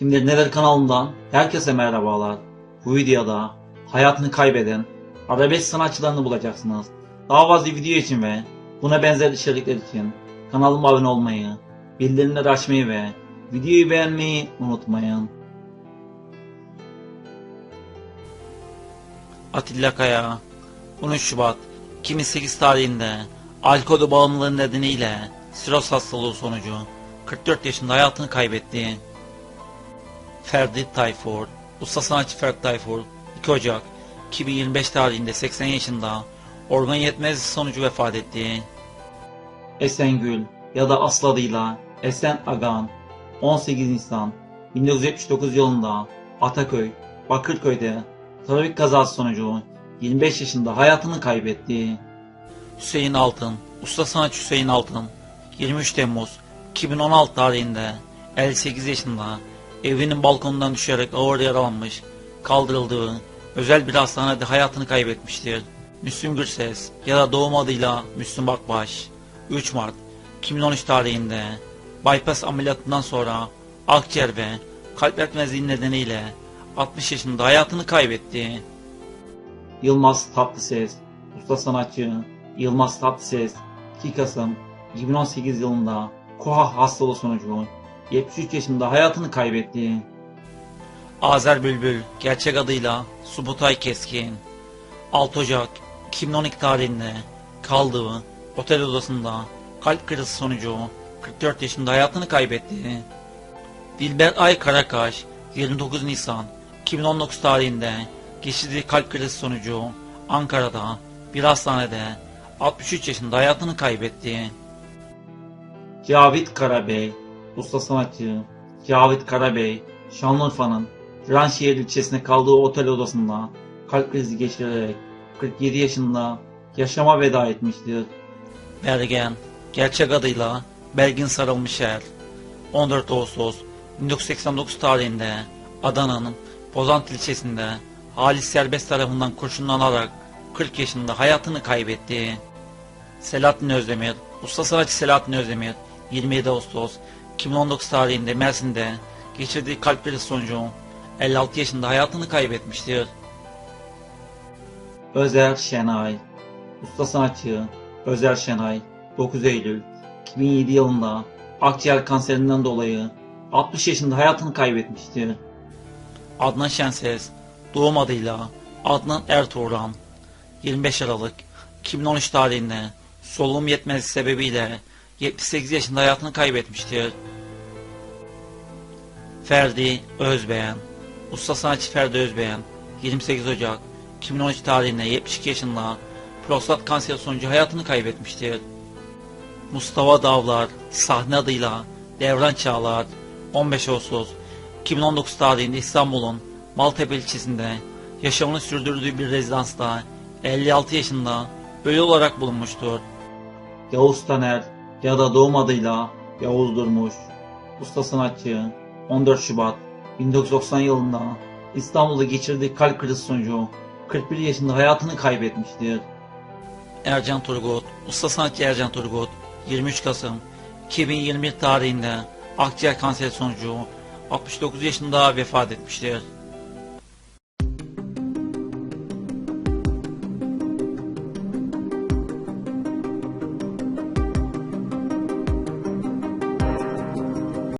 Kimdir Neler kanalından herkese merhabalar. Bu videoda hayatını kaybeden arabesk sanatçılarını bulacaksınız. Daha fazla video için ve buna benzer içerikler için kanalıma abone olmayı, bildirimleri açmayı ve videoyu beğenmeyi unutmayın. Atilla Kaya 13 Şubat 2008 tarihinde alkol bağımlılığı nedeniyle siroz hastalığı sonucu 44 yaşında hayatını kaybetti. Ferdi Tayfur, usta sanatçı Ferdi Tayfur 2 Ocak 2025 tarihinde 80 yaşında organ yetmezliği sonucu vefat etti. Esengül ya da asıl adıyla Esen Agan 18 Nisan 1979 yılında Ataköy, Bakırköy'de trafik kazası sonucu 25 yaşında hayatını kaybetti. Hüseyin Altın, usta sanatçı Hüseyin Altın 23 Temmuz 2016 tarihinde 58 yaşında evinin balkonundan düşerek ağır yaralanmış, kaldırıldığı özel bir hastanede hayatını kaybetmiştir. Müslüm Gürses ya da doğum adıyla Müslüm Bakbaş 3 Mart 2013 tarihinde bypass ameliyatından sonra akciğer ve kalp yetmezliği nedeniyle 60 yaşında hayatını kaybetti. Yılmaz Tatlıses, usta sanatçı Yılmaz Tatlıses 2 Kasım 2018 yılında koha hastalığı sonucu 73 yaşında hayatını kaybetti. Azer Bülbül, gerçek adıyla Subutay Keskin, 6 Ocak 2012 tarihinde kaldığı otel odasında kalp krizi sonucu 44 yaşında hayatını kaybetti. Dilber Ay Karakaş, 29 Nisan 2019 tarihinde geçirdiği kalp krizi sonucu Ankara'da bir hastanede 63 yaşında hayatını kaybetti. Cavit Karabey, usta sanatçı Cavit Karabey, Şanlıurfa'nın Viranşehir ilçesinde kaldığı otel odasında kalp krizi geçirerek 47 yaşında yaşama veda etmiştir. Bergen, gerçek adıyla Belgin Sarılmışer, 14 Ağustos 1989 tarihinde Adana'nın Pozant ilçesinde Halis Serbest tarafından kurşunlanarak 40 yaşında hayatını kaybetti. Selahattin Özdemir, usta sanatçı Selahattin Özdemir, 27 Ağustos 2019 tarihinde Mersin'de geçirdiği kalp krizi sonucu 56 yaşında hayatını kaybetmiştir. Özer Şenay Usta sanatçı Özer Şenay 9 Eylül 2007 yılında akciğer kanserinden dolayı 60 yaşında hayatını kaybetmiştir. Adnan Şenses doğum adıyla Adnan Ertuğran 25 Aralık 2013 tarihinde solunum yetmezliği sebebiyle 78 yaşında hayatını kaybetmiştir. Ferdi Özbeğen Usta sanatçı Ferdi Özbeğen 28 Ocak 2013 tarihinde 72 yaşında prostat kanseri sonucu hayatını kaybetmiştir. Mustafa Davlar sahne adıyla Devran Çağlar 15 Ağustos 2019 tarihinde İstanbul'un Maltepe ilçesinde yaşamını sürdürdüğü bir rezidansta 56 yaşında ölü olarak bulunmuştur. Yavuz Taner ya da doğum adıyla Yavuz Durmuş, usta sanatçı 14 Şubat 1990 yılında İstanbul'da geçirdiği kalp krizi sonucu 41 yaşında hayatını kaybetmiştir. Ercan Turgut, usta sanatçı Ercan Turgut 23 Kasım 2021 tarihinde akciğer kanseri sonucu 69 yaşında vefat etmiştir.